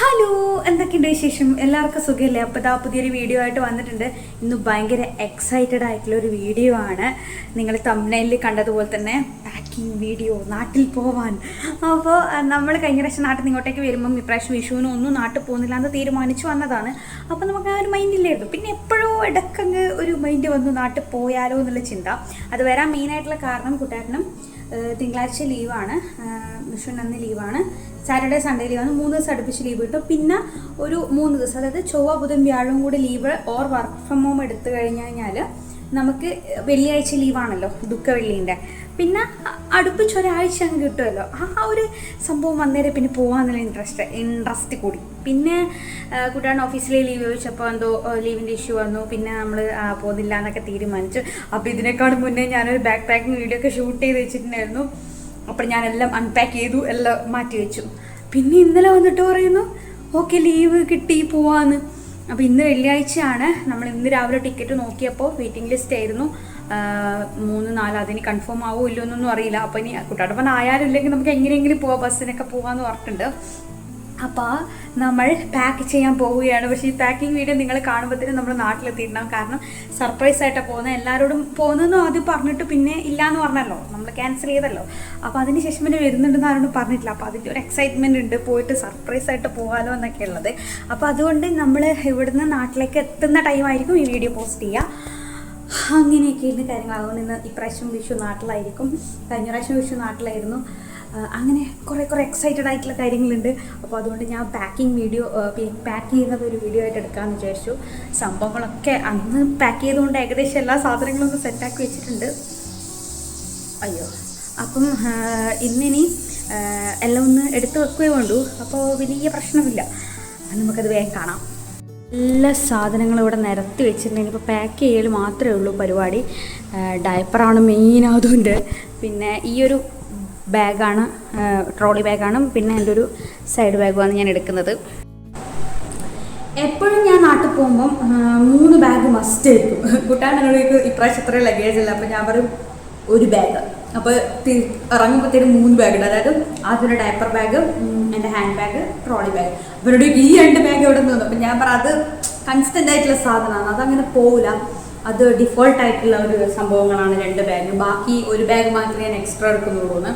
Hello എന്തൊക്കെയുണ്ട് വിശേഷം? എല്ലാവർക്കും സുഖമല്ലേ? അപ്പോൾ ഇതാ പുതിയൊരു വീഡിയോ ആയിട്ട് വന്നിട്ടുണ്ട്. ഇന്ന് ഭയങ്കര എക്സൈറ്റഡ് ആയിട്ടുള്ള ഒരു വീഡിയോ ആണ്. നിങ്ങൾ തമ്മിലിൽ കണ്ടതുപോലെ തന്നെ പാക്കിംഗ് വീഡിയോ നാട്ടിൽ പോവാൻ. അപ്പോൾ നമ്മൾ കഴിഞ്ഞ പ്രാവശ്യം നാട്ടിൽ ഇങ്ങോട്ടേക്ക് വരുമ്പം ഇപ്രാവശ്യം വിഷുവിനും ഒന്നും നാട്ടിൽ പോകുന്നില്ല എന്ന് തീരുമാനിച്ചു വന്നതാണ്. അപ്പോൾ നമുക്ക് ആ ഒരു മൈൻഡില്ലായിരുന്നു പിന്നെ എപ്പോഴോ ഇടക്കങ്ങ് ഒരു മൈൻഡ് വന്നു നാട്ടിൽ പോയാലോ എന്നുള്ള ചിന്ത. അത് വരാൻ മെയിനായിട്ടുള്ള കാരണം കൂട്ടുകാരനും തിങ്കളാഴ്ച ലീവാണ് വിഷുവിന് അന്ന് ലീവാണ് സാറ്റർഡേ സൺഡേ ലീവാണ് മൂന്ന് ദിവസം അടുപ്പിച്ച് ലീവ് കിട്ടും. പിന്നെ ഒരു മൂന്ന് ദിവസം അതായത് ചൊവ്വ ബുധൻ വ്യാഴം കൂടി leave or work from home എടുത്തു കഴിഞ്ഞു കഴിഞ്ഞാൽ നമുക്ക് വെള്ളിയാഴ്ച ലീവാണല്ലോ ദുഃഖ വെള്ളീന്റെ പിന്നെ അടുപ്പിച്ച് ഒരാഴ്ച അങ്ങ് കിട്ടുമല്ലോ. ആ ഒരു സംഭവം വന്നേരെ പിന്നെ പോകാമെന്നുള്ള ഇൻട്രസ്റ്റ് ഇൻട്രസ്റ്റ് കൂടി. പിന്നെ കുട്ടിയാണ് ഓഫീസിലെ ലീവ് ചോദിച്ചപ്പോൾ എന്തോ ലീവിന്റെ ഇഷ്യൂ വന്നു. പിന്നെ നമ്മൾ പോകുന്നില്ല എന്നൊക്കെ തീരുമാനിച്ചു. അപ്പോൾ ഇതിനേക്കാളും മുന്നേ ഞാനൊരു ബാക്ക് പാക്കിംഗ് വീഡിയോ ഒക്കെ ഷൂട്ട് ചെയ്ത് വെച്ചിട്ടുണ്ടായിരുന്നു. അപ്പോൾ ഞാനെല്ലാം അൺപാക്ക് ചെയ്തു എല്ലാം മാറ്റി വെച്ചു. പിന്നെ ഇന്നലെ വന്നിട്ട് പറയുന്നു ഓക്കെ ലീവ് കിട്ടി പോവാന്ന്. അപ്പോൾ ഇന്ന് വെള്ളിയാഴ്ചയാണ്. നമ്മൾ ഇന്ന് രാവിലെ ടിക്കറ്റ് നോക്കിയപ്പോൾ വെയിറ്റിംഗ് ലിസ്റ്റ് ആയിരുന്നു. മൂന്ന് നാല് അതിന് കൺഫേം ആവുമോ ഇല്ലയോ എന്നൊന്നും അറിയില്ല. അപ്പോൾ ഇനി കുട്ടാടപ്പൻ ആയാലും ഇല്ലെങ്കിൽ നമുക്ക് എങ്ങനെയെങ്കിലും പോവാം ബസ്സിനൊക്കെ പോകാമെന്ന് പറഞ്ഞിട്ടുണ്ട്. അപ്പോൾ നമ്മൾ പാക്ക് ചെയ്യാൻ പോവുകയാണ്. പക്ഷേ ഈ പാക്കിംഗ് വീഡിയോ നിങ്ങൾ കാണുമ്പോഴത്തേനും നമ്മൾ നാട്ടിലെത്തിയിട്ടുണ്ടാവും കാരണം സർപ്രൈസ് ആയിട്ടാണ് പോകുന്നത്. എല്ലാവരോടും പോകുന്നതെന്ന് ആദ്യം പറഞ്ഞിട്ട് പിന്നെ ഇല്ല എന്ന് പറഞ്ഞല്ലോ. നമ്മൾ ക്യാൻസൽ ചെയ്തല്ലോ. അപ്പോൾ അതിന് ശേഷം പിന്നെ വരുന്നുണ്ടെന്ന് ആരോടും പറഞ്ഞിട്ടില്ല. അപ്പോൾ അതിന്റെ ഒരു എക്സൈറ്റ്മെന്റ് ഉണ്ട്. പോയിട്ട് സർപ്രൈസ് ആയിട്ട് പോകാമല്ലോ എന്നൊക്കെ ഉള്ളത്. അപ്പോൾ അതുകൊണ്ട് നമ്മൾ ഇവിടുന്ന് നാട്ടിലേക്ക് എത്തുന്ന ടൈമായിരിക്കും ഈ വീഡിയോ പോസ്റ്റ് ചെയ്യുക അങ്ങനെയൊക്കെ ഇരുന്ന് കാര്യങ്ങൾ അതുകൊണ്ട് ഇന്ന് ഇപ്രാവശ്യം വിഷു നാട്ടിലായിരിക്കും. കഴിഞ്ഞ പ്രാവശ്യം വിഷു നാട്ടിലായിരുന്നു. അങ്ങനെ കുറേ കുറേ എക്സൈറ്റഡ് ആയിട്ടുള്ള കാര്യങ്ങളുണ്ട്. അപ്പോൾ അതുകൊണ്ട് ഞാൻ പാക്കിംഗ് വീഡിയോ പാക്ക് ചെയ്യുന്നത് ഒരു വീഡിയോ ആയിട്ട് എടുക്കാമെന്ന് വിചാരിച്ചു. സംഭവങ്ങളൊക്കെ അന്ന് പാക്ക് ചെയ്തുകൊണ്ട് ഏകദേശം എല്ലാ സാധനങ്ങളും ഒന്ന് സെറ്റാക്കി വെച്ചിട്ടുണ്ട്. അയ്യോ. അപ്പം ഇന്നിനി എല്ലാം ഒന്ന് എടുത്ത് വെക്കുകയേ വേണ്ടൂ അപ്പോൾ വലിയ പ്രശ്നമില്ല. നമുക്കത് വേഗം കാണാം. എല്ലാ സാധനങ്ങളും ഇവിടെ നിരത്തി വെച്ചിട്ടുണ്ടെങ്കിൽ ഇപ്പോൾ പാക്ക് ചെയ്യൽ മാത്രമേ ഉള്ളൂ പരിപാടി. ഡയപ്പറാണ് മെയിൻ അതുകൊണ്ട്. പിന്നെ ഈ ഒരു ബാഗാണ് ട്രോളി ബാഗാണ്. പിന്നെ എന്റെ ഒരു സൈഡ് ബാഗുമാണ് ഞാൻ എടുക്കുന്നത്. എപ്പോഴും ഞാൻ നാട്ടിൽ പോകുമ്പം മൂന്ന് ബാഗ് മസ്റ്റ് എടുക്കും കുട്ടാനോട് ഇപ്രാവശ്യം ഇത്ര ലഗേജ് ഇല്ല. അപ്പം ഞാൻ പറയും ഒരു ബാഗ് അപ്പോൾ ഇറങ്ങുമ്പോഴത്തേനും മൂന്ന് ബാഗ് ഉണ്ട്. അതായത് ആദ്യം ഡയപ്പർ ബാഗ് എന്റെ ഹാൻഡ് ബാഗ് ട്രോളി ബാഗ് അവരോട് ഈ രണ്ട് ബാഗ് എവിടെ നിന്ന് അപ്പം ഞാൻ പറ അത് കൺസ്റ്റന്റ് ആയിട്ടുള്ള സാധനമാണ്. അതങ്ങനെ പോകില്ല അത് ഡിഫോൾട്ട് ആയിട്ടുള്ള ഒരു സംഭവങ്ങളാണ് രണ്ട് ബാഗ് ബാക്കി ഒരു ബാഗ് മാത്രമേ ഞാൻ എക്സ്ട്രാ എടുക്കുന്നുള്ളൂ എന്ന്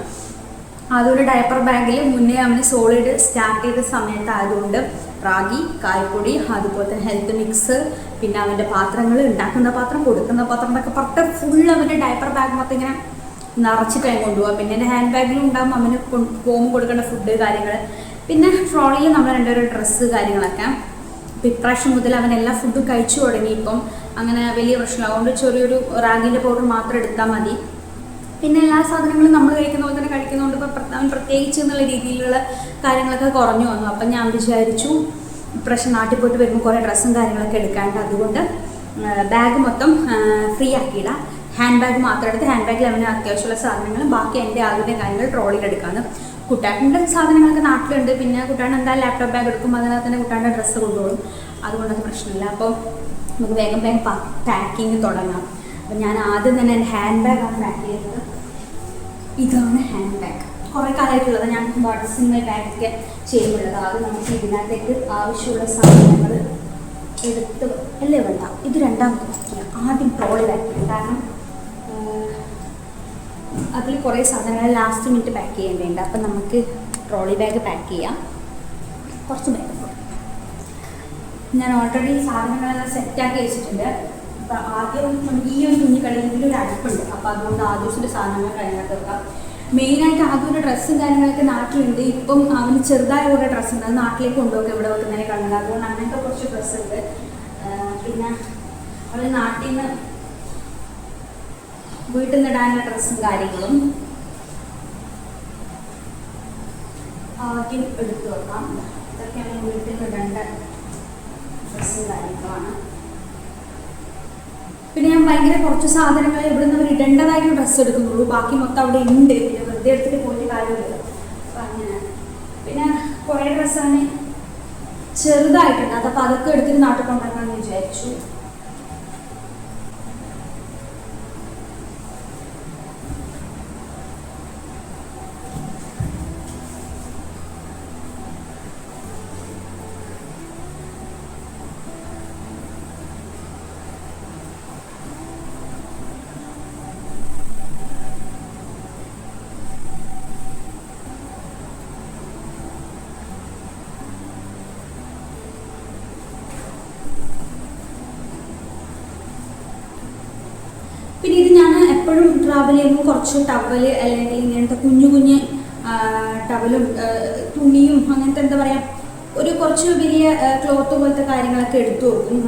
അതൊരു ഡയപ്പർ ബാഗിൽ മുന്നേ അവന് സോളിഡ് സ്റ്റാർട്ട് ചെയ്ത സമയത്തായതുകൊണ്ട് റാഗി കായ്പൊടി അതുപോലെ തന്നെ ഹെൽത്ത് മിക്സ് പിന്നെ അവന്റെ പാത്രങ്ങൾ ഉണ്ടാക്കുന്ന പാത്രം കൊടുക്കുന്ന പാത്രം എന്നൊക്കെ പറഞ്ഞിട്ട് ഫുൾ അവന്റെ ഡയപ്പർ ബാഗ് മൊത്തം ഇങ്ങനെ നിറച്ചിട്ടായി കൊണ്ടുപോകാം പിന്നെ എന്റെ ഹാൻഡ് ബാഗിലും ഉണ്ടാകും അവന് പോകുമ്പോൾ കൊടുക്കേണ്ട ഫുഡ് കാര്യങ്ങൾ പിന്നെ ട്രോളിയിൽ നമ്മൾ രണ്ടുപേരും ഡ്രസ്സ് കാര്യങ്ങളൊക്കെ. അപ്പം ഇപ്രാവശ്യം മുതൽ അവൻ എല്ലാ ഫുഡും കഴിച്ചു തുടങ്ങി. ഇപ്പം അങ്ങനെ വലിയ പ്രശ്നമില്ല. അതുകൊണ്ട് ചെറിയൊരു റാഗിന്റെ പൗഡർ മാത്രം എടുത്താൽ മതി. പിന്നെ എല്ലാ സാധനങ്ങളും നമ്മൾ കഴിക്കുന്ന പോലെ തന്നെ കഴിക്കുന്നതുകൊണ്ട് ഇപ്പം പ്രത്യേകിച്ച് എന്നുള്ള രീതിയിലുള്ള കാര്യങ്ങളൊക്കെ കുറഞ്ഞു വന്നു. അപ്പം ഞാൻ വിചാരിച്ചു പ്രശ്നം നാട്ടിൽ പോയിട്ട് വരുമ്പോൾ കുറേ ഡ്രസ്സും കാര്യങ്ങളൊക്കെ എടുക്കാണ്ട് അതുകൊണ്ട് ബാഗ് മൊത്തം ഫ്രീ ആക്കിയിടാം. ഹാൻഡ് ബാഗ് മാത്രം എടുത്ത് ഹാൻഡ് ബാഗിൽ അവന് അത്യാവശ്യമുള്ള സാധനങ്ങൾ ബാക്കി എന്റെ ആദ്യത്തെ കാര്യങ്ങൾ ട്രോളിൽ എടുക്കാമെന്ന് കുട്ടാട്ടിന്റെ സാധനങ്ങളൊക്കെ നാട്ടിലുണ്ട്. പിന്നെ കുട്ടാണ്ട് എന്താ ലാപ്ടോപ്പ് ബാഗ് എടുക്കും അതിനകത്ത് തന്നെ കുട്ടാന്റെ ഡ്രസ്സ് കൊണ്ടുപോകും. അതുകൊണ്ട് അത് പ്രശ്നമില്ല. അപ്പോൾ നമുക്ക് വേഗം വേഗം പാക്കിങ് തുടങ്ങാം. അപ്പം ഞാൻ ആദ്യം തന്നെ എന്റെ ഹാൻഡ് ബാഗാണ് പാക്ക് ചെയ്തത്. ഇതാണ് ഹാൻഡ് ബാഗ് കുറേ കാലമായിട്ടുള്ളത് ഞാൻ വാട്സിന്റെ ബാഗൊക്കെ ചെയ്യുമ്പോഴത് അത് നമുക്ക് ഇതിനകത്തേക്ക് ആവശ്യമുള്ള സാധനങ്ങൾ എടുത്ത് അല്ലേ വേണ്ട. ഇത് രണ്ടാമത്തെ ചെയ്യാം ആദ്യം ട്രോളി ബാഗ് കാരണം അതിൽ കുറേ സാധനങ്ങൾ ലാസ്റ്റ് മിനിറ്റ് പാക്ക് ചെയ്യേണ്ടതുണ്ട്. അപ്പം നമുക്ക് ട്രോളി ബാഗ് പാക്ക് ചെയ്യാം. കുറച്ച് ബാഗ് ഞാൻ ഓൾറെഡി സാധനങ്ങളെല്ലാം സെറ്റാക്കി വെച്ചിട്ടുണ്ട്. അപ്പം ആദ്യം ഈ ഒരു കുഞ്ഞു കടയിൽ ഒരു അടുപ്പുണ്ട് അപ്പം അതുകൊണ്ട് ആദ്യത്തിന്റെ സാധനങ്ങൾ കഴിഞ്ഞാൽ വെക്കാം മെയിനായിട്ട് ആദ്യം ഒരു ഡ്രസ്സും കാര്യങ്ങളൊക്കെ നാട്ടിലുണ്ട്. ഇപ്പം അവന് ചെറുതായ കുറേ ഡ്രസ്സ് ഉണ്ട്. അത് നാട്ടിലേക്ക് കൊണ്ടുപോകും ഇവിടെ വെക്കുന്നതിനെ കണ്ടത്. അതുകൊണ്ട് അങ്ങനത്തെ കുറച്ച് ഡ്രസ്സ് ഉണ്ട്. പിന്നെ അവന് നാട്ടിൽ നിന്ന് വീട്ടിൽ നിന്ന് ഇടാനുള്ള ഡ്രസ്സും കാര്യങ്ങളും ആദ്യം എടുത്തു വെക്കാം. ഇതൊക്കെയാണ് വീട്ടിൽ നിന്ന് ഇടേണ്ട ഡ്രസ്സും കാര്യങ്ങളാണ്. പിന്നെ ഞാൻ ഭയങ്കര കുറച്ച് സാധനങ്ങൾ ഇവിടെ നിന്ന് ഇടേണ്ടതായിട്ട് ഡ്രസ്സ് എടുക്കുന്നുള്ളൂ. ബാക്കി മൊത്തം അവിടെ ഉണ്ട്. പിന്നെ വെറുതെ എടുത്തിട്ട് പോയിട്ട് കാര്യമില്ല. അപ്പം പിന്നെ കുറേ ഡ്രസ്സാണ് ചെറുതായിട്ടുണ്ട്. അതപ്പോൾ അതൊക്കെ എടുത്തിട്ട് നാട്ടിൽ കൊണ്ടുവരണമെന്ന് വിചാരിച്ചു ചെയ്യുമ്പോൾ കുറച്ച് ടവൽ അല്ലെങ്കിൽ ഇങ്ങനത്തെ കുഞ്ഞു കുഞ്ഞ് ടവലും തുണിയും അങ്ങനത്തെ എന്താ പറയുക ഒരു കുറച്ച് വലിയ ക്ലോത്ത് പോലത്തെ കാര്യങ്ങളൊക്കെ എടുത്തു കൊടുക്കും.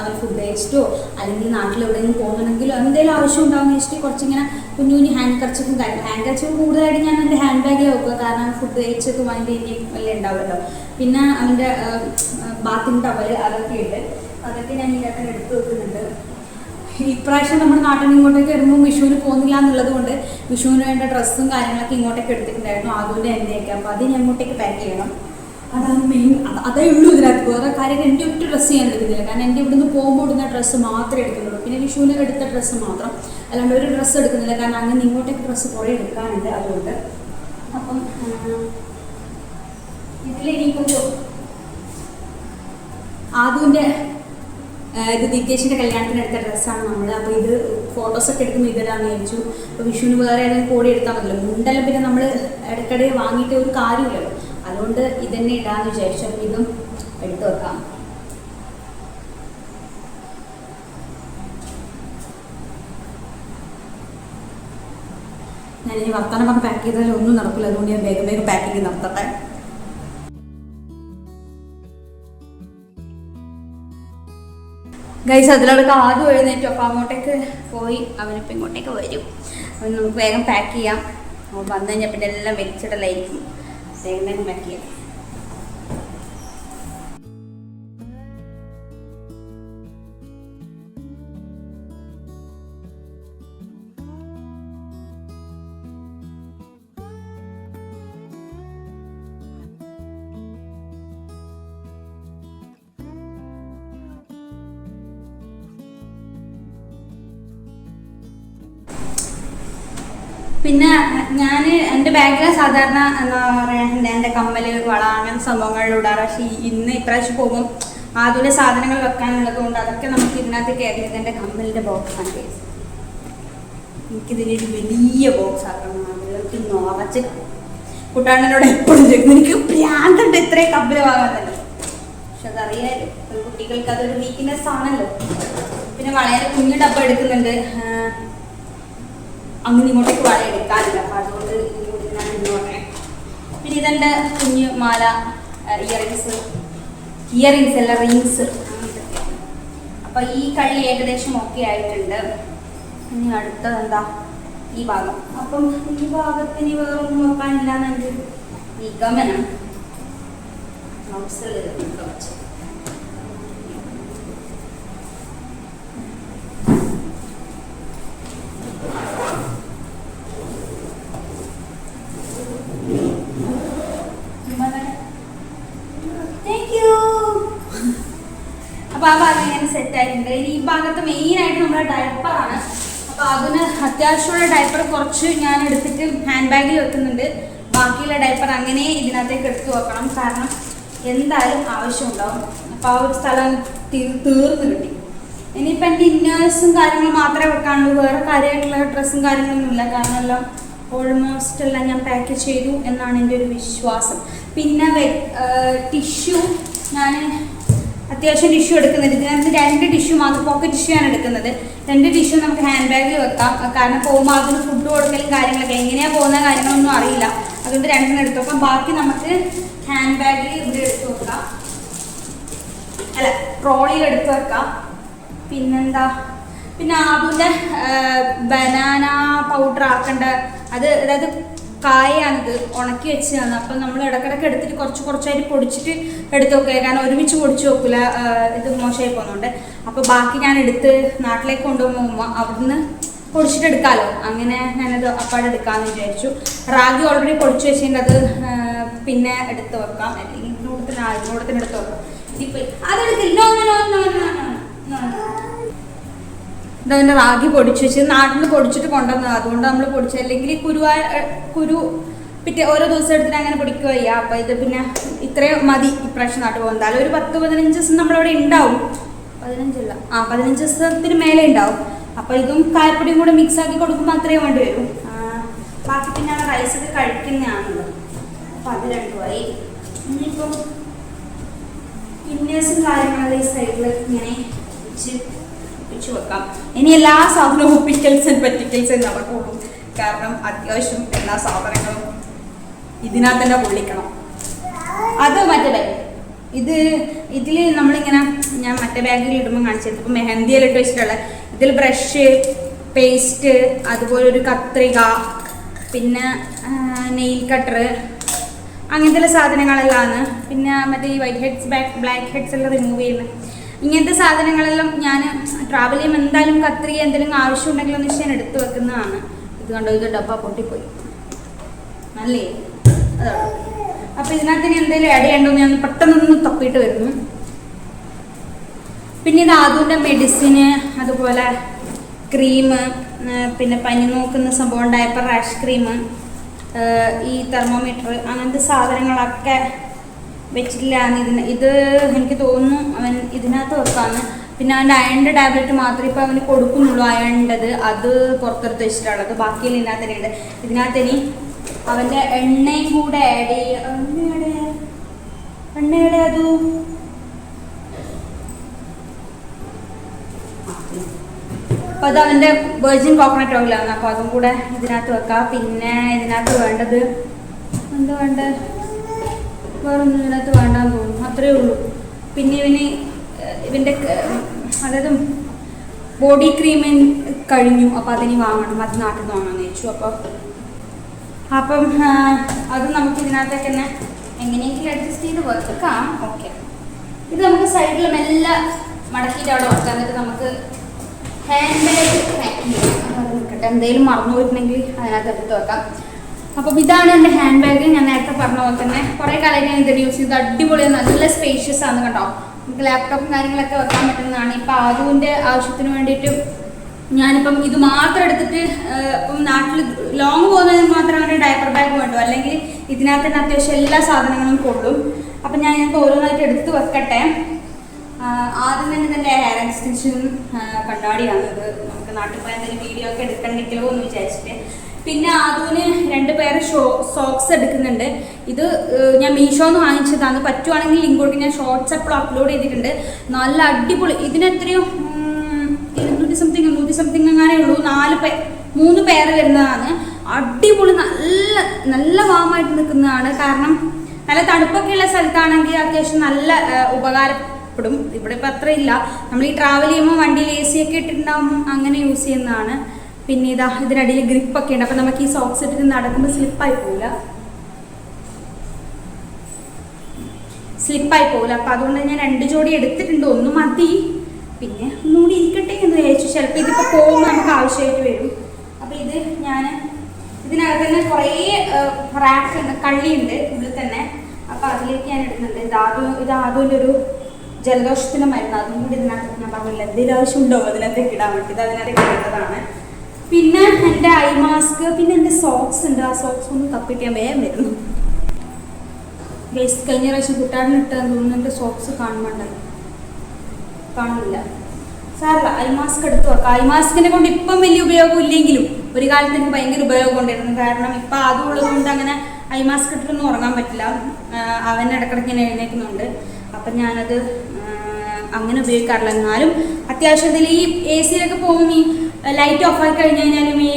അവർ ഫുഡ് വേസ്റ്റോ അല്ലെങ്കിൽ നാട്ടിൽ എവിടെയെങ്കിലും പോകുന്നുണ്ടെങ്കിലോ എന്തെങ്കിലും ആവശ്യം ഉണ്ടാകുന്ന വെച്ചിട്ട് കുറച്ചിങ്ങനെ കുഞ്ഞു കുഞ്ഞു ഹാൻഡ് കർച്ചൊക്കെ കാര്യം ഹാൻഡ് കർച്ചൊക്കെ കൂടുതലായിട്ട് ഞാൻ എന്റെ ഹാൻഡ് ബാഗിൽ വെക്കുക. കാരണം ഫുഡ് വേസ്റ്റൊക്കെ അതിന്റെ ഇനിയും വല്ല ഉണ്ടാവുമല്ലോ. പിന്നെ അവന്റെ ബാത്റൂം ടവൽ അതൊക്കെ ഉണ്ട് അതൊക്കെ ഞാൻ ഇതിനകത്ത് എടുത്തു വെക്കുന്നുണ്ട്. ഇപ്രാവശ്യം നമ്മുടെ നാട്ടിൽ നിന്ന് ഇങ്ങോട്ടേക്ക് വരുമ്പോൾ വിഷുവിന് പോകുന്നില്ല എന്നുള്ളത് കൊണ്ട് വിഷുവിന് വേണ്ട ഡ്രസ്സും കാര്യങ്ങളൊക്കെ ഇങ്ങോട്ടേക്ക് എടുത്തിട്ടുണ്ടായിരുന്നു. അതുകൊണ്ട് എന്റെയൊക്കെ അപ്പോൾ അത് ഞാൻ ഇങ്ങോട്ടേക്ക് പാക്ക് ചെയ്യണം. അതാണ് മെയിൻ അതേ ഉള്ളൂ ഇതിനകത്ത്. വേറെ കാര്യം എന്റെ ഒറ്റ ഡ്രസ്സ് ഞാൻ എടുക്കുന്നില്ല. കാരണം എന്റെ ഇവിടുന്ന് പോകുമ്പോൾ ഇടുന്ന ഡ്രസ്സ് മാത്രമേ എടുക്കുന്നുള്ളൂ. പിന്നെ വിഷുവിന് എടുത്ത ഡ്രസ്സ് മാത്രം. അല്ലാണ്ട് ഒരു ഡ്രസ്സ് എടുക്കുന്നില്ല. കാരണം അങ്ങനെ ഇങ്ങോട്ടേക്ക് ഡ്രസ്സ് കുറേ എടുക്കാനുണ്ട് അതുകൊണ്ട്. അപ്പം ഇതിലെനിക്കൊരു ആദുവിന്റെ ഇത് ദിക്കേഷിന്റെ കല്യാണത്തിന് എടുത്ത ഡ്രസ്സാണ് നമ്മൾ അപ്പോൾ ഇത് ഫോട്ടോസൊക്കെ എടുക്കുമ്പോൾ ഇതിടാന്ന് വിചാരിച്ചു അപ്പോൾ വിഷുവിന് വേറെ ഏതെങ്കിലും കോടി എടുത്താൽ മതിയല്ലോ. മുണ്ടെല്ലാം പിന്നെ നമ്മൾ ഇടയ്ക്കിടെ വാങ്ങിയിട്ട് ഒരു കാര്യമില്ലല്ലോ. അതുകൊണ്ട് ഇതന്നെ ഇടാന്ന് വിചാരിച്ചു. അപ്പോൾ ഇതും എടുത്തു വെക്കാം. ഞാനിനി വർത്തമാനം പറഞ്ഞ് പാക്ക് ചെയ്താലും ഒന്നും നടക്കില്ല അതുകൊണ്ട് ഞാൻ വേഗം വേഗം പാക്കിങ് നടത്തട്ടെ ഗൈസ് അതിലൊക്കെ ആദ്യം എഴുന്നേറ്റു. അപ്പോൾ അങ്ങോട്ടേക്ക് പോയി. അവനിപ്പോൾ ഇങ്ങോട്ടേക്ക് വരും. അവൻ നമുക്ക് വേഗം പാക്ക് ചെയ്യാം. വന്നു കഴിഞ്ഞാൽ പിന്നെ എല്ലാം വെച്ചിടലായിരിക്കും വേഗം തന്നെ പാക്ക് ചെയ്യാം. പിന്നെ ഞാൻ എന്റെ ബാഗിൽ സാധാരണ എന്താ പറയുക എന്റെ കമ്മൽ വള അങ്ങനെ സംഭവങ്ങളിലൂടാറ് പക്ഷേ ഇന്ന് ഇപ്രാവശ്യം പോകും ആധുനിക സാധനങ്ങൾ വെക്കാനുള്ളത് കൊണ്ട് അതൊക്കെ നമുക്ക് ഇതിനകത്ത് കയറിയത് എന്റെ കമ്മലിന്റെ ബോക്സാണ്. കേസ് എനിക്കിതിനൊരു വലിയ ബോക്സ് ആക്കണം. അതിലേക്ക് നോറച്ച് കുട്ടാണനോട് എപ്പോഴും ചോദിക്കും എനിക്ക് പ്രാന്തണ്ട് ഇത്രയും കമ്മൽ തന്നെ പക്ഷെ അതറിയാലോ കുട്ടികൾക്ക് അതൊരു വീക്ക്നെസ് ആണല്ലോ. പിന്നെ വളരെ കുഞ്ഞു ഡബ്ബ എടുക്കുന്നുണ്ട്. അങ്ങനെ ഇങ്ങോട്ടേക്ക് വള എടുക്കാറില്ല. അപ്പം അതുകൊണ്ട് പിന്നെ ഇതെന്റെ കുഞ്ഞ് മാല ഇയറിങ്സ് ഇയറിങ്സ് അല്ല റിങ്സ് അപ്പോൾ ഈ കളി ഏകദേശം ഓക്കെ ആയിട്ടുണ്ട്. ഇനി അടുത്തത് എന്താ? ഈ ഭാഗം. അപ്പം ഈ ഭാഗത്തിന് വേറൊന്നും നോക്കാനില്ല എന്നൊരു നിഗമനം ബ്ലൗസിൽ വെച്ച്. അപ്പൊ ആ ഭാഗം ഇങ്ങനെ സെറ്റ് ആയിട്ടുണ്ട്. ഈ ഭാഗത്ത് മെയിൻ ആയിട്ട് നമ്മുടെ ഡയപ്പറാണ് അപ്പൊ അതിന് അത്യാവശ്യമുള്ള ഡയപ്പർ കുറച്ച് ഞാൻ എടുത്തിട്ട് ഹാൻഡ് ബാഗിൽ വെക്കുന്നുണ്ട്. ബാക്കിയുള്ള ഡയപ്പർ അങ്ങനെ ഇതിനകത്തേക്ക് എടുത്തു വെക്കണം. കാരണം എന്തായാലും ആവശ്യമുണ്ടാവും. അപ്പൊ ആ ഒരു സ്ഥലം തീർന്നു കിട്ടി. ഇനിയിപ്പോൾ എന്റെ ഇന്നേഴ്സും കാര്യങ്ങളും മാത്രമേ വെക്കാനുള്ളൂ. വേറെ കാര്യമായിട്ടുള്ള ഡ്രസ്സും കാര്യങ്ങളൊന്നും ഇല്ല. കാരണം എല്ലാം ഓൾമോസ്റ്റ് എല്ലാം ഞാൻ പാക്ക് ചെയ്തു എന്നാണ് എന്റെ ഒരു വിശ്വാസം. പിന്നെ ടിഷ്യൂ ഞാൻ അത്യാവശ്യം ടിഷ്യൂ എടുക്കുന്നുണ്ട്. ഇതിനകത്ത് രണ്ട് ടിഷ്യൂ മാത്രം പോക്കറ്റ് ടിഷ്യൂ ആണ് എടുക്കുന്നത്. രണ്ട് ടിഷ്യൂ നമുക്ക് ഹാൻഡ് ബാഗിൽ വെക്കാം. കാരണം പോകുമ്പോൾ അതിന് ഫുഡ് കൊടുക്കലും കാര്യങ്ങളൊക്കെ. എങ്ങനെയാണ് പോകുന്ന കാര്യങ്ങളൊന്നും അറിയില്ല. അതുകൊണ്ട് രണ്ടെണ്ണം എടുത്തു വെക്കാം. ബാക്കി നമുക്ക് ഹാൻഡ് ബാഗിൽ ഇവിടെ എടുത്തു വെക്കാം. അല്ല ട്രോളിയിൽ എടുത്തു വെക്കാം. പിന്നെന്താ? പിന്നെ ആദ്യത്തെ ബനാന പൗഡർ ആക്കേണ്ട. അത് അതായത് കായാണിത് ഉണക്കി വെച്ചതാണ്. അപ്പം നമ്മൾ ഇടക്കിടക്ക് എടുത്തിട്ട് കുറച്ച് കുറച്ചായിട്ട് പൊടിച്ചിട്ട് എടുത്ത് വെക്കുക. കാരണം ഒരുമിച്ച് പൊടിച്ച് വെക്കില്ല ഇത് മോശമായി പോകുന്നുണ്ട്. അപ്പോൾ ബാക്കി ഞാൻ എടുത്ത് നാട്ടിലേക്ക് കൊണ്ടുപോകുമ്പോൾ അവിടുന്ന് പൊടിച്ചിട്ട് എടുക്കാമല്ലോ അങ്ങനെ ഞാനത് അപ്പാടെ എടുക്കാമെന്ന് വിചാരിച്ചു. റാഗി ഓൾറെഡി പൊടിച്ച് വെച്ചിട്ടുണ്ട്. അത് പിന്നെ എടുത്ത് വെക്കാം. അല്ലെങ്കിൽ ഇതിനോടത്തിന് ഇതിനോടത്തിന് എടുത്ത് വെക്കാം. ഇതിപ്പോൾ അതെടുക്കില്ല നോ റാഗി പൊടിച്ച് വെച്ച് നാട്ടിൽ പൊടിച്ചിട്ട് കൊണ്ടുവന്നത്. അതുകൊണ്ട് നമ്മൾ പൊടിച്ചു അല്ലെങ്കിൽ കുരുവായ കുരുവാ കുരു പിറ്റേ ഓരോ ദിവസം എടുത്തിട്ട് അങ്ങനെ പൊടിക്കുക ചെയ്യുക അപ്പോൾ ഇത് പിന്നെ ഇത്രയും മതി ഇപ്രാവശ്യം നാട്ടിൽ പോകുന്നത്. ഒരു പത്ത് പതിനഞ്ച് ദിവസം നമ്മളവിടെ ഉണ്ടാവും. പതിനഞ്ചല്ല. ആ പതിനഞ്ച് ദിവസത്തിന് മേലെ ഉണ്ടാവും. അപ്പോൾ ഇതും കായപ്പൊടിയും കൂടെ മിക്സ് ആക്കി കൊടുക്കുമ്പോൾ അത്രയും വേണ്ടി വരും. ബാക്കി പിന്നെ റൈസ് ഒക്കെ കഴിക്കുന്നതാണല്ലോ. അപ്പം അത് രണ്ടുമായി. ഇനിയിപ്പം ഇന്നേഴ്സും കാര്യങ്ങളെല്ലാം ഈ സൈഡിൽ ഇങ്ങനെ വെച്ച് ഒളിച്ചു വെക്കാം. ഇനി എല്ലാ സാധനവും പിക്കൽസ് ആൻഡ് പറ്റിക്കൽസ് നടക്കുള്ളൂ കാരണം അത്യാവശ്യം എല്ലാ സാധനങ്ങളും ഇതിനകത്ത് തന്നെ പൊള്ളിക്കണം. അത് മറ്റേ ബാഗ് ഇത് ഇതിൽ നമ്മളിങ്ങനെ ഞാൻ മറ്റേ ബാഗിൽ ഇടുമ്പോൾ കാണിച്ചത് ഇപ്പം മെഹന്തിയിൽ ഇട്ട് വെച്ചിട്ടുള്ള ഇതിൽ ബ്രഷ് പേസ്റ്റ് അതുപോലെ ഒരു കത്രിക പിന്നെ നെയിൽ കട്ടർ അങ്ങനത്തെ സാധനങ്ങളെല്ലാമാണ് പിന്നെ മറ്റേ ഈ white heads back black heads എല്ലാം റിമൂവ് ചെയ്യുന്നത് ഇങ്ങനത്തെ സാധനങ്ങളെല്ലാം ഞാൻ ട്രാവൽ ചെയ്യുമ്പോൾ എന്തായാലും കത്രിക എന്തെങ്കിലും ആവശ്യമുണ്ടെങ്കിൽ ഒന്ന് ഞാൻ എടുത്തു വെക്കുന്നതാണ്. ഇത് കണ്ടോ ഇത് ഡബ്ബ പൊട്ടിപ്പോയി. നല്ലേ? അപ്പൊ ഇതിനകത്ത് ഇനി എന്തെങ്കിലും ആഡ് ചെയ്യണ്ടോ ഞാൻ പെട്ടെന്നൊന്ന് തപ്പിയിട്ട് വരുന്നു. പിന്നെ ഇത് ആദ്യന്റെ മെഡിസിന് അതുപോലെ ക്രീം പിന്നെ പനി നോക്കുന്ന സംഭവം ഡയപ്പർ റാഷ് ക്രീം ഈ തെർമോമീറ്റർ അങ്ങനത്തെ സാധനങ്ങളൊക്കെ വെച്ചിട്ടില്ലാന്ന് ഇതിന് ഇത് എനിക്ക് തോന്നുന്നു അവൻ ഇതിനകത്ത് വെക്കാന്ന്. പിന്നെ അവന്റെ അയണിന്റെ ടാബ്ലറ്റ് മാത്രമേ ഇപ്പോൾ അവന് കൊടുക്കുന്നുള്ളൂ അയണിന്റെത്. അത് പുറത്തെടുത്ത് വെച്ചിട്ടുള്ളത് ബാക്കിയെല്ലാം ഇതിനകത്ത് തന്നെയുണ്ട്. ഇതിനകത്ത് ഇനി അവന്റെ എണ്ണയും കൂടെ ആഡ് ചെയ്യുക എണ്ണയുടെ എണ്ണയുടെ അതു. അപ്പോൾ അത് അവന്റെ വെർജിൻ കോക്കനട്ട് ഓയിലാണ് അപ്പോൾ അതും കൂടെ ഇതിനകത്ത് വെക്കാം. പിന്നെ ഇതിനകത്ത് വേണ്ടത് എന്താ വേണ്ടത്? വേറൊന്നും ഇതിനകത്ത് വേണ്ടാന്ന് തോന്നുന്നു അത്രേ ഉള്ളൂ. പിന്നെ ഇവന് ഇവന്റെ അതായത് ബോഡി ക്രീം കഴിഞ്ഞു. അപ്പോൾ അതിന് വാങ്ങണം. അത് നാട്ടിൽ നിന്ന് വാങ്ങാമെന്ന് വെച്ചു അപ്പോൾ അപ്പം അത് നമുക്ക് ഇതിനകത്തേക്ക് തന്നെ എങ്ങനെയെങ്കിലും അഡ്ജസ്റ്റ് ചെയ്ത് വെക്കാം ഓക്കെ ഇത് നമുക്ക് സൈഡിൽ മെല്ലെ മടക്കിയിട്ട് അവിടെ വെക്കാം എന്നിട്ട് നമുക്ക് ഹാൻഡ് ബാഗ് പാക്ക് ചെയ്യാം അത് നിൽക്കട്ടെ. എന്തെങ്കിലും മറന്നു പോയിട്ടുണ്ടെങ്കിൽ അതിനകത്ത് എടുത്ത് വെക്കാം. അപ്പം ഇതാണ് എന്റെ ഹാൻഡ് ബാഗ് ഞാൻ നേരത്തെ പറഞ്ഞ പോലെ തന്നെ കുറേ കാലം ഞാൻ ഇത് യൂസ് ചെയ്ത് അടിപൊളിയാണ് നല്ല സ്പേഷ്യസ് ആണ് കേട്ടോ. നമുക്ക് ലാപ്ടോപ്പും കാര്യങ്ങളൊക്കെ വെക്കാൻ പറ്റുന്നതാണ്. ഇപ്പം ആദുവിന്റെ ആവശ്യത്തിന് വേണ്ടിയിട്ട് ഞാനിപ്പം ഇത് മാത്രം എടുത്തിട്ട് ഇപ്പം നാട്ടിൽ ലോങ് പോകുന്നതിന് മാത്രം ഒരു ഡയപ്പർ ബാഗ് വേണ്ടു. അല്ലെങ്കിൽ ഇതിനകത്ത് തന്നെ അത്യാവശ്യം എല്ലാ സാധനങ്ങളും കൊള്ളും. അപ്പം ഞാൻ ഇതിനകത്ത് ഓരോന്നായിട്ട് എടുത്ത് വെക്കട്ടെ. ആദ്യം തന്നെ തന്നെ ഹെയർ എക്സ്റ്റൻഷൻ കണ്ണാടിയാണ് ഇത്. നമുക്ക് നാട്ടിൽ പോയി എന്തെങ്കിലും വീഡിയോ ഒക്കെ എടുക്കണ്ടെങ്കിലോ എന്ന് വിചാരിച്ചിട്ട് പിന്നെ ആദുവിന് രണ്ട് പേരെ ഷോ സോക്സ് എടുക്കുന്നുണ്ട്. ഇത് ഞാൻ മീഷോന്ന് വാങ്ങിച്ചതാണ്. പറ്റുവാണെങ്കിൽ ലിങ്ക് കൊടുക്കും. ഞാൻ ഷോർട്സ് എപ്പോഴും അപ്ലോഡ് ചെയ്തിട്ടുണ്ട്. നല്ല അടിപൊളി. ഇതിനെത്രയോ ഇരുന്നൂറ്റി സംതിങ് നൂറ്റി സംതിങ് അങ്ങനെ ഉള്ളൂ. നാല് പേ മൂന്ന് പേർ വരുന്നതാണ്. അടിപൊളി നല്ല നല്ല വാമായിട്ട് നിൽക്കുന്നതാണ്. കാരണം നല്ല തണുപ്പൊക്കെ ഉള്ള സ്ഥലത്താണെങ്കിൽ അത്യാവശ്യം നല്ല ഉപകാരപ്പെടും. ഇവിടെ ഇപ്പം അത്ര ഇല്ല നമ്മൾ ഈ ട്രാവൽ ചെയ്യുമ്പോൾ വണ്ടിയിൽ എ സി ഒക്കെ ഇട്ടിട്ടുണ്ടാവും. അങ്ങനെ യൂസ് ചെയ്യുന്നതാണ്. പിന്നെ ഇതാ ഇതിനടിയിൽ ഗ്രിപ്പ് ഒക്കെ ഉണ്ട്. അപ്പം നമുക്ക് ഈ സോക്സ് ഇട്ടിട്ട് നടക്കുമ്പോൾ സ്ലിപ്പായി പോവില്ല. സ്ലിപ്പായി പോകില്ല അപ്പം അതുകൊണ്ട് ഞാൻ രണ്ട് ജോഡി എടുത്തിട്ടുണ്ട്. ഒന്ന് മതി. പിന്നെ ഒന്നുകൂടി ഇരിക്കട്ടെ എന്ന് വിചാരിച്ചു. ചിലപ്പോൾ ഇതിപ്പോ പോകുമ്പോൾ നമുക്ക് ആവശ്യമായിട്ട് വരും. അപ്പം ഇത് ഞാൻ ഇതിനകത്ത് തന്നെ കുറേ റാക്ക് ഉണ്ട്. കള്ളിയുണ്ട് ഉള്ളിൽ തന്നെ. അപ്പം അതിലേക്ക് ഞാൻ ഇടുന്നുണ്ട്. ഇത് ആദ്യം ഇത് ആദ്യം ഒരു ജലദോഷത്തിന്റെ മരുന്ന്. അതും കൂടി ഇതിനകത്ത് ഞാൻ പറഞ്ഞില്ല എന്തെങ്കിലും ആവശ്യമുണ്ടോ അതിനകത്തേക്ക് ഇടാൻ വേണ്ടി ഇത് അതിനകത്തേക്ക് ഇടേണ്ടതാണ് പിന്നെ എന്റെ ഐ മാസ്ക് പിന്നെ എന്റെ സോക്സ് ഉണ്ട്. ആ സോക്സ് ഒന്ന് തപ്പിട്ട് വേഗം വരുന്നു. ഗൈസ് കഴിഞ്ഞ പ്രാവശ്യം കുട്ടാടിന് ഇട്ടാന്ന് തോന്നുന്നു എന്റെ സോക്സ് കാണുമ്പോണ്ടായി കാണുന്നില്ല. സാറില്ല ഐ മാസ്ക് എടുത്തു വെക്കാം. ഐ മാസ്കിനെ കൊണ്ട് ഇപ്പം വലിയ ഉപയോഗം ഇല്ലെങ്കിലും ഒരു കാലത്ത് എനിക്ക് ഭയങ്കര ഉപയോഗം ഉണ്ടായിരുന്നു കാരണം ഇപ്പം അതുള്ളത് കൊണ്ട് അങ്ങനെ ഐ മാസ്ക് ഇട്ടിട്ടൊന്നും ഉറങ്ങാൻ പറ്റില്ല. അവൻ ഇടക്കിടക്ക് ഇങ്ങനെ എഴുന്നേക്കുന്നുണ്ട്. അപ്പം ഞാനത് അങ്ങനെ ഉപയോഗിക്കാറില്ല. എന്നാലും അത്യാവശ്യം ഇതിൽ ഈ എ സിയിലൊക്കെ പോകും ഈ ലൈറ്റ് ഓഫ് ആക്കി കഴിഞ്ഞ് കഴിഞ്ഞാലും ഈ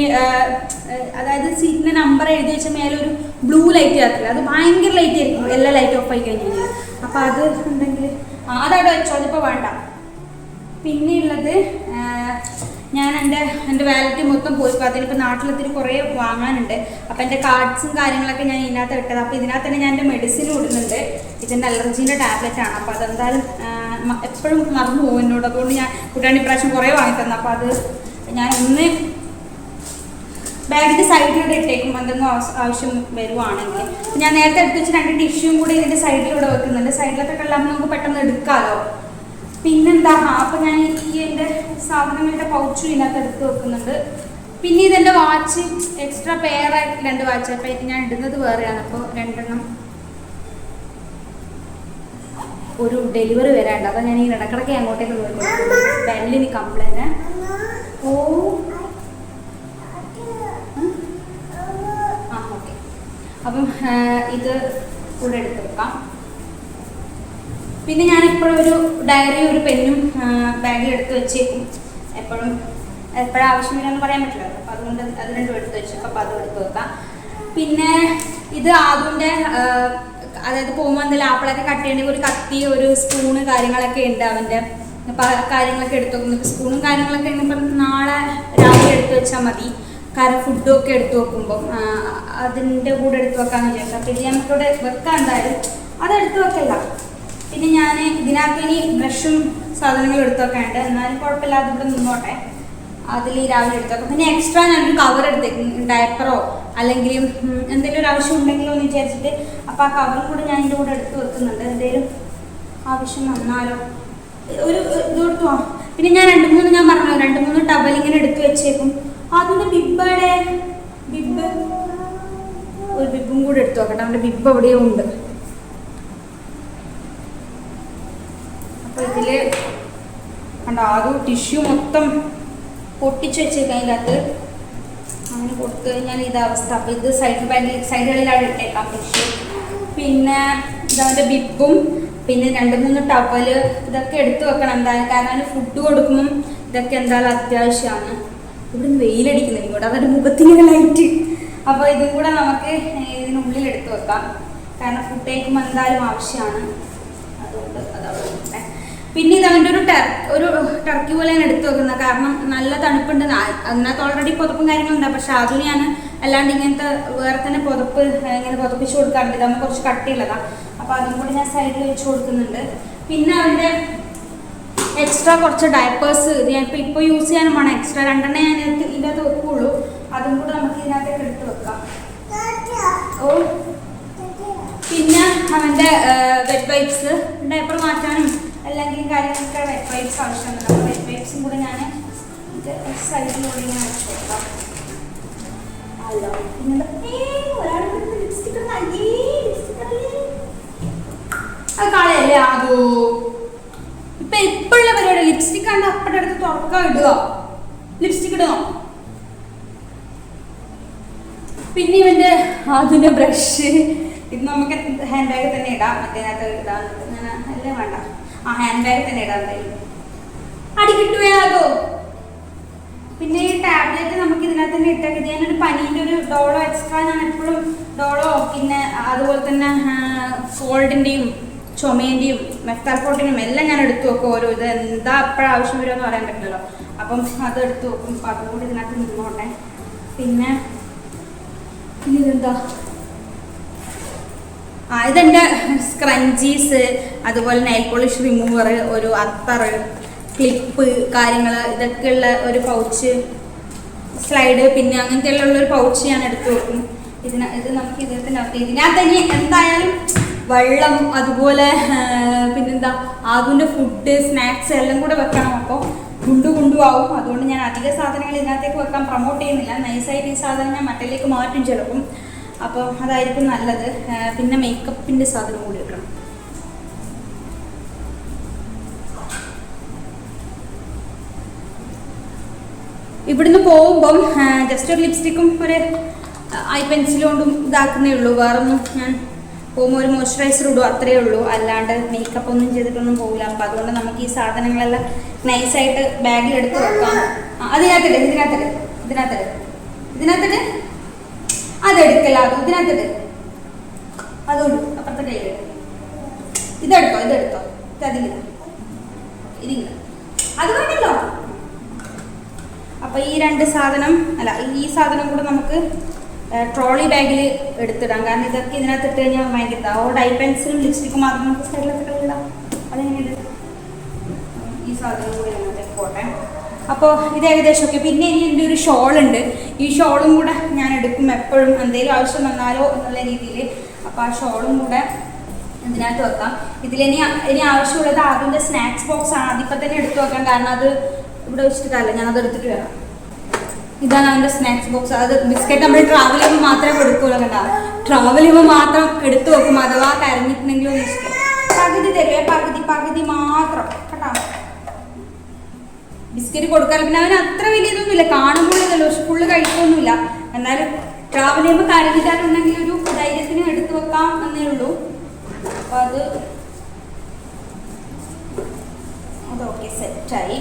അതായത് സീറ്റിന്റെ നമ്പർ എഴുതി വെച്ച മേലെ ഒരു ബ്ലൂ ലൈറ്റ് ആക്കില്ല അത് ഭയങ്കര ലൈറ്റ് ആയിരിക്കും. എല്ലാ ലൈറ്റ് ഓഫ് ആയി കഴിഞ്ഞ് കഴിഞ്ഞാൽ അപ്പോൾ അത് ഉണ്ടെങ്കിൽ അതവിടെ വെച്ചോ അതിപ്പോൾ വേണ്ട. പിന്നെയുള്ളത് ഞാൻ എന്റെ എന്റെ വാലറ്റ് മൊത്തം പോയി അപ്പോൾ അതിനിപ്പോൾ നാട്ടിലെത്തിരി കുറേ വാങ്ങാനുണ്ട്. അപ്പോൾ എന്റെ കാർഡ്സും കാര്യങ്ങളൊക്കെ ഞാൻ ഇതിനകത്ത് ഇട്ടത്. അപ്പോൾ ഇതിനകത്ത് തന്നെ ഞാൻ എന്റെ മെഡിസിൻ ഇടുന്നുണ്ട്. ഇതിന്റെ അലർജീന്റെ ടാബ്ലറ്റ് ആണ്. അപ്പോൾ അതെന്തായാലും എപ്പോഴും മറന്നു പോകും എന്നോട്. അതുകൊണ്ട് ഞാൻ കുട്ടിയാണ് ഇപ്രാവശ്യം കുറേ വാങ്ങിത്തന്നു. തന്നെ അപ്പോൾ അത് ഞാൻ ഇന്ന് ബാഗിന്റെ സൈഡിലൂടെ ഇട്ടേക്കും. എന്തെങ്കിലും ആവശ്യ- വരുവാണെങ്കിൽ. ഞാൻ നേരത്തെ എടുത്ത് രണ്ട് ടിഷ്യൂം കൂടി ഇതിന്റെ സൈഡിലൂടെ വെക്കുന്നുണ്ട്. സൈഡിലൊക്കെ എല്ലാം നമുക്ക് പെട്ടെന്ന് എടുക്കാമല്ലോ പിന്നെന്താ? അപ്പം ഞാൻ ഈ എന്റെ സാധനങ്ങളുടെ പൗച്ചും ഇതിനകത്ത് എടുത്ത് വെക്കുന്നുണ്ട്. പിന്നെ ഇതെന്റെ വാച്ച് എക്സ്ട്രാ പെയറായിട്ട് രണ്ട് വാച്ച് അപ്പം ഞാൻ ഇടുന്നത് വേറെയാണ്. അപ്പോൾ രണ്ടെണ്ണം ഒരു ഡെലിവറി വരാണ്ട് അപ്പം ഞാൻ ഈ ഇടക്കിടക്ക് അങ്ങോട്ടേക്ക് ബെല്ലിന് കംപ്ലൈന്റ് ഓ. ആ ഓക്കെ അപ്പം ഇത് കൂടെ എടുത്ത് വെക്കാം. പിന്നെ ഞാൻ എപ്പോഴും ഒരു ഡയറി ഒരു പെന്നും ബാഗിൽ എടുത്ത് വെച്ചേക്കും. എപ്പോഴും എപ്പോഴും ആവശ്യമില്ലെന്ന് പറയാൻ പറ്റില്ല. അപ്പം അതുകൊണ്ട് അത് രണ്ടും എടുത്ത് വെച്ചു അപ്പം അതും എടുത്ത് വെക്കാം. പിന്നെ ഇത് ആദ്യന്റെ അതായത് പോകുമ്പോൾ എന്തെങ്കിലും ആപ്പിളൊക്കെ കട്ട് ചെയ്യണമെങ്കിൽ ഒരു കത്തി ഒരു സ്പൂണ് കാര്യങ്ങളൊക്കെ ഉണ്ട് അവന്റെ. കാര്യങ്ങളൊക്കെ എടുത്തു വെക്കുന്നു സ്പൂണും കാര്യങ്ങളൊക്കെ ഇപ്പം നാളെ രാവിലെ എടുത്തു വെച്ചാൽ മതി. കാരണം ഫുഡും ഒക്കെ എടുത്ത് വെക്കുമ്പോൾ അതിന്റെ കൂടെ എടുത്ത് വെക്കാമെന്ന് വിചാരിച്ചു. പിന്നെ നമുക്കിവിടെ വെക്കാം എന്തായാലും അതെടുത്ത് വെക്കല്ല. പിന്നെ ഞാൻ ഇതിനകത്ത് ഇനി ബ്രഷും സാധനങ്ങളും എടുത്ത് വെക്കാനുണ്ട്. എന്നാലും കുഴപ്പമില്ലാതെ നിന്നോട്ടെ. അതിൽ രാവിലെ എടുത്തേക്കും പിന്നെ എക്സ്ട്രാ ഞാനൊരു കവർ എടുത്തേക്കും ഡയപ്പറോ അല്ലെങ്കിൽ എന്തെങ്കിലും ഒരു ആവശ്യം ഉണ്ടെങ്കിലോ എന്ന് വിചാരിച്ചിട്ട്. അപ്പോൾ ആ കവറും കൂടെ ഞാൻ എന്റെ കൂടെ എടുത്ത് വെക്കുന്നുണ്ട്. എന്തെങ്കിലും ആവശ്യം വന്നാലോ. ഒരു ഇത് കൊടുത്തു പിന്നെ ഞാൻ രണ്ട് മൂന്ന് ഞാൻ പറഞ്ഞു രണ്ട് മൂന്ന് ടവൽ ഇങ്ങനെ എടുത്ത് വെച്ചേക്കും. അതിന്റെ ബിബയുടെ ബിബ് ഒരു ബിബും കൂടെ എടുത്തു നോക്കട്ടെ അവന്റെ ബിബ് എവിടെയോ ഉണ്ട്. അപ്പോൾ ഇതിൽ കണ്ടോ ആദ്യം ടിഷ്യൂ മൊത്തം പൊട്ടിച്ച് വെച്ചേക്കാം അതിനകത്ത്. അങ്ങനെ കൊടുത്തു കഴിഞ്ഞാൽ ഇത് അവസ്ഥ. അപ്പോൾ ഇത് സൈഡ് ബാൻഡിൽ സൈഡുകളിലാണ് ഇട്ടേക്കാം ടിഷ്യൂ പിന്നെ ഇതവന്റെ ബിപ്പും പിന്നെ രണ്ട് മൂന്ന് ടവൽ ഇതൊക്കെ എടുത്തു വെക്കണം. എന്തായാലും കാരണം ഫുഡ് കൊടുക്കുമ്പം ഇതൊക്കെ എന്തായാലും അത്യാവശ്യമാണ് ഇവിടുന്ന് വെയിലടിക്കുന്നു ഇങ്ങോട്ട്. അതൊരു മുഖത്തിങ്ങനെ ലൈറ്റ് അപ്പോൾ ഇതും കൂടെ നമുക്ക് ഇതിനുള്ളിൽ എടുത്തു വെക്കാം. കാരണം ഫുഡ് കഴിക്കുമ്പോൾ എന്തായാലും ആവശ്യമാണ് അതുകൊണ്ട് നിൽക്കട്ടെ. പിന്നെ ഇത് അവന്റെ ഒരു ടെർ ഒരു ടർക്കി പോലെ ഞാൻ എടുത്തു വെക്കുന്നത് കാരണം നല്ല തണുപ്പുണ്ട്. അതിനകത്ത് ഓൾറെഡി പുതപ്പും കാര്യങ്ങളുണ്ട്. പക്ഷെ അതിന് ഞാൻ അല്ലാണ്ട് ഇങ്ങനത്തെ വേറെ തന്നെ പുതപ്പ് ഇങ്ങനെ പുതപ്പിച്ച് കൊടുക്കാറുണ്ട് ഇതാകുമ്പോൾ കുറച്ച് കട്ടിയുള്ളതാണ് അപ്പോൾ അതും കൂടി ഞാൻ സൈഡിൽ വെച്ച് കൊടുക്കുന്നുണ്ട്. പിന്നെ അവന്റെ എക്സ്ട്രാ കുറച്ച് ഡയപ്പേഴ്സ് ഞാൻ ഇപ്പോൾ ഇപ്പോൾ യൂസ് ചെയ്യാനും വേണം എക്സ്ട്രാ രണ്ടെണ്ണം ഞാൻ ഇതിന്റെ അകത്ത് വെക്കുള്ളൂ അതും കൂടെ നമുക്ക് ഇതിനകത്തേക്ക് എടുത്ത് വെക്കാം ഓ പിന്നെ അവന്റെ വെറ്റ് വൈപ്സ് ഡയപ്പർ മാറ്റാനും അല്ലെങ്കിൽ കാര്യങ്ങളൊക്കെ വെറ്റ് വൈപ്സ് ആവശ്യമുണ്ട് അപ്പോൾ വെറ്റ് വൈപ്സും കൂടെ ഞാൻ ഇത് സൈഡിലൂടെ ഇങ്ങനെ വെച്ച് കൊടുക്കാം അല്ലോ പിന്നെ ഒരാൾ ലിപ്സ്റ്റിക് അത് കളയല്ലേ അതോ ഇപ്പൊ ഇപ്പോഴുള്ള പരിപാടി ലിപ്സ്റ്റിക് കണ്ട് അപ്പടെ അടുത്ത് തുറക്കാൻ ഇടുക ലിപ്സ്റ്റിക് ഇടുക പിന്നെ ഇവന്റെ അതിന്റെ ബ്രഷ് ഇത് നമുക്ക് ഹാൻഡ് ബാഗ് തന്നെ ഇടാം മറ്റേനകത്ത് ഇടാൻ അങ്ങനെ അല്ലേ വേണ്ട ആ ഹാൻഡ് ബാഗ് തന്നെ ഇടാം. എന്തായാലും അടി കിട്ടുകയാതോ പിന്നെ ഈ ടാബ്ലറ്റ് നമുക്ക് ഇതിനകത്ത് തന്നെ ഇട്ടേക്ക് ഞാനൊരു പനീന്റെ ഒരു ഡോളോ എക്സ്ട്രാ ഞാൻ എപ്പോഴും ഡോളോ പിന്നെ അതുപോലെ തന്നെ കോൾഡിന്റെയും ചുമേന്റെയും മെത്താൽഫോട്ടിനും എല്ലാം ഞാൻ എടുത്തു വെക്കും ഓരോ ഇത്. എന്താ എപ്പോഴും ആവശ്യം വരുമെന്ന് പറയാൻ പറ്റില്ലല്ലോ. അപ്പം അത് എടുത്തു വെക്കും. അപ്പം അതുകൊണ്ട് ഇതിനകത്ത് നിന്നോട്ടെ പിന്നെ പിന്നെ ഇതെന്താ? ആ ഇതെന്റെ സ്ക്രഞ്ചീസ് അതുപോലെ നെയിൽ പോളിഷ് റിമൂവർ ഒരു അത്തർ ക്ലിപ്പ് കാര്യങ്ങൾ ഇതൊക്കെയുള്ള ഒരു പൗച്ച് സ്ലൈഡ് പിന്നെ അങ്ങനത്തെയുള്ള ഒരു പൗച്ച് ഞാൻ എടുത്തു വെക്കും. ഇതിന ഇത് നമുക്ക് ഇതിനകത്ത് ഇതിനകത്ത് ഇനി എന്തായാലും വെള്ളം അതുപോലെ പിന്നെന്താ ആദ്യന്റെ ഫുഡ് സ്നാക്സ് എല്ലാം കൂടെ വെക്കണം. അപ്പോൾ ഗുണ്ടു ആവും. അതുകൊണ്ട് ഞാൻ അധിക സാധനങ്ങൾ ഇതിനകത്തേക്ക് വെക്കാൻ പ്രൊമോട്ട് ചെയ്യുന്നില്ല. നൈസായിട്ട് ഈ സാധനം ഞാൻ മറ്റേലേക്ക് മാറ്റും ചിലപ്പം. അപ്പോൾ അതായിരിക്കും നല്ലത്. പിന്നെ മേക്കപ്പിന്റെ സാധനം കൂടി വെക്കണം. ഇവിടുന്ന് പോകുമ്പം ജസ്റ്റ് ഒരു ലിപ്സ്റ്റിക്കും ഒരു ഐ പെൻസിലും കൊണ്ടും ഇതാക്കുന്നേ ഉള്ളൂ. വേറൊന്നും ഞാൻ പോകുമ്പോൾ ഒരു മോയ്സ്ചറൈസർ ഇടും അത്രയേ ഉള്ളൂ. അല്ലാണ്ട് മേക്കപ്പ് ഒന്നും ചെയ്തിട്ടൊന്നും പോകില്ല അപ്പം അതുകൊണ്ട് നമുക്ക് ഈ സാധനങ്ങളെല്ലാം നൈസായിട്ട് ബാഗിൽ എടുത്ത് വെക്കാം. അതിനകത്തിട്ട് ഇതിനകത്തിട്ട് ഇതിനകത്തിട്ട് ഇതിനകത്തിട്ട് അതെടുക്കല്ല അത് ഇതിനകത്തിട്ട് അതുകൊണ്ട് അപ്പുറത്തെ കയ്യിൽ ഇതെടുത്തോ ഇതെടുത്തോ. ഇതില്ല ഇതില്ല അത് അപ്പോൾ ഈ രണ്ട് സാധനം അല്ല ഈ സാധനം കൂടെ നമുക്ക് ട്രോളി ബാഗിൽ എടുത്തിടാം. കാരണം ഇതൊക്കെ ഇതിനകത്ത് ഇട്ട് കഴിഞ്ഞാൽ ഭയങ്കര. ഓ ഡൈ പെൻസിലും ലിപ്സ്റ്റിക്കും മാത്രം നമുക്ക് സൈഡിലൊക്കെ ഇടാം. അതെങ്ങനെയുണ്ട്? ഈ സാധനം കൂടി അതിനകത്തേക്ക് പോട്ടെ. അപ്പോൾ ഇത് ഏകദേശം ഒക്കെ പിന്നെ ഇനി എന്റെ ഒരു ഷോൾ ഉണ്ട് ഈ ഷോളും കൂടെ ഞാൻ എടുക്കും എപ്പോഴും. എന്തെങ്കിലും ആവശ്യം വന്നാലോ എന്നുള്ള രീതിയിൽ അപ്പോൾ ആ ഷോളും കൂടെ ഇതിനകത്ത് വെക്കാം. ഇതിലിനി ഇനി ആവശ്യമുള്ളത് ആദ്യം സ്നാക്സ് ബോക്സ് ആണ് അതിപ്പോൾ തന്നെ എടുത്തു വെക്കാം. കാരണം അത് ഇവിടെ വെച്ചിട്ടല്ല ഞാൻ അത് എടുത്തിട്ട് വരാം. ഇതാണ് അതിന്റെ സ്നാക്സ് ബോക്സ് അത് ബിസ്ക്കറ്റ് നമ്മൾ ട്രാവൽ ചെയ്യുമ്പോൾ മാത്രമേ കൊടുക്കുള്ളൂ കേട്ടോ. ട്രാവൽ ചെയ്യുമ്പോൾ മാത്രം എടുത്തു വെക്കും അഥവാ കരഞ്ഞിട്ടുണ്ടെങ്കിലും ബിസ്ക്കറ്റ് പകുതി തരുവേ? പകുതി പകുതി മാത്രം. കേട്ടോ. ബിസ്ക്കറ്റ് കൊടുക്കാൻ പിന്നെ അവന് അത്ര വലിയ ഇതൊന്നുമില്ല കാണുമ്പോൾ ഇതല്ലോ. പക്ഷെ ഫുള്ള് കഴിക്കൊന്നുമില്ല എന്നാലും ട്രാവൽ ചെയ്യുമ്പോൾ കരഞ്ഞിട്ടായിട്ടുണ്ടെങ്കിൽ ഒരു ധൈര്യത്തിന് എടുത്തു വെക്കാം എന്നേ ഉള്ളൂ. അപ്പോൾ അത് അതൊക്കെ സെറ്റായി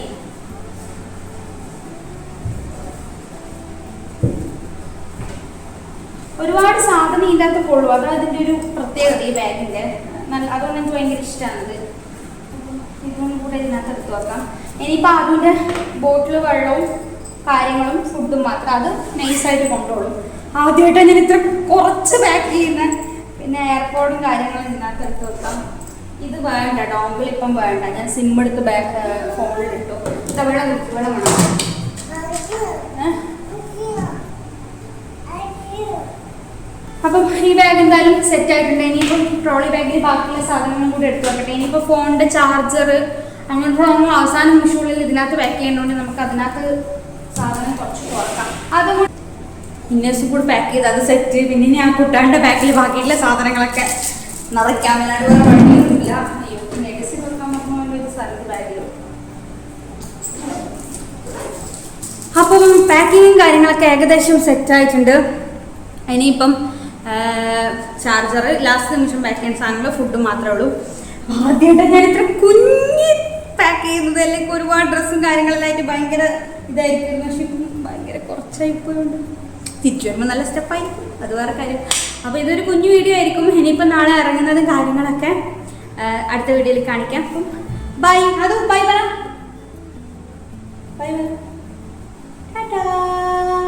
ഒരുപാട് സാധനം ഇതിന്റെ അകത്ത് കൊള്ളും. അതിന്റെ അതിന്റെ ഒരു പ്രത്യേകത ഈ ബാഗിന്റെ നല്ല അതുകൊണ്ട് എനിക്ക് ഭയങ്കര ഇഷ്ടമാണത് ഇതൊന്നും കൂടെ ഇതിനകത്ത് എടുത്തു വെക്കാം. ഇനിയിപ്പോൾ അതിന്റെ ബോട്ടിൽ വെള്ളവും കാര്യങ്ങളും ഫുഡും മാത്രം അത് നൈസായിട്ട് കൊണ്ടുപോകും ആദ്യമായിട്ടാണ് ഞാൻ ഇത്ര കുറച്ച് പാക്ക് ചെയ്യുന്ന. പിന്നെ എയർപോർട്ടും കാര്യങ്ങളും ഇതിനകത്ത് എടുത്ത് വെക്കാം. ഇത് വേണ്ട ഡോങ്കിൾ ഇപ്പം വേണ്ട. ഞാൻ സിം എടുത്ത് ബാക്ക് ഫോണിൽ ഇട്ടു. ഇത്ര വെള്ളം കുടിക്കും വെള്ളം വേണം ഏഹ്? അപ്പം ഈ ബാഗ് എന്തായാലും സെറ്റ് ആയിട്ടുണ്ട്. ഇനിയിപ്പം ട്രോളി ബാഗിൽ ബാക്കിയുള്ള സാധനങ്ങളും കൂടി എടുത്തു വെക്കട്ടെ. ഇനിയിപ്പോൾ ഫോണിന്റെ ചാർജർ അങ്ങനത്തെ നമ്മൾ അവസാന നിമിഷമുള്ളിൽ ഇതിനകത്ത് പാക്ക് ചെയ്യേണ്ടതുകൊണ്ട് നമുക്ക് അതിനകത്ത് സാധനം കുറച്ച് കുറക്കാം. അതും ഇന്നേഴ്സും കൂടി പാക്ക് ചെയ്ത് അത് സെറ്റ് പിന്നെ ഞാൻ കുട്ടാന്റെ ബാക്കിൽ ബാക്കിയുള്ള സാധനങ്ങളൊക്കെ നിറയ്ക്കാം. അല്ലാണ്ട് വേറെ വഴിയൊന്നുമില്ല. അപ്പം പാക്കിങ്ങും കാര്യങ്ങളൊക്കെ ഏകദേശം സെറ്റ് ആയിട്ടുണ്ട്. ഇനിയിപ്പം ചാർജർ ലാസ്റ്റ് നിമിഷം പാക്ക് ചെയ്യുന്ന സാധനങ്ങൾ ഫുഡ് മാത്രമേ ഉള്ളൂ. ആദ്യമായിട്ട് ഞാൻ ഇത്ര കുഞ്ഞി പാക്ക് ചെയ്യുന്നത് അല്ലെങ്കിൽ ഒരുപാട് ഡ്രസ്സും കാര്യങ്ങളെല്ലായിട്ട് ഭയങ്കര ഇതായിരിക്കും പക്ഷെ ഇപ്പം ഭയങ്കര കുറച്ചായി പോയുണ്ട്. തിരിച്ചു വരുമ്പോൾ നല്ല സ്റ്റെപ്പായിരിക്കും അത് വേറെ കാര്യം. അപ്പോൾ ഇതൊരു കുഞ്ഞു വീഡിയോ ആയിരിക്കും. ഇനിയിപ്പം നാളെ ഇറങ്ങുന്നതും കാര്യങ്ങളൊക്കെ അടുത്ത വീഡിയോയിൽ കാണിക്കാം. അപ്പം ബൈ അതും ബൈ പറ. By Ta-da!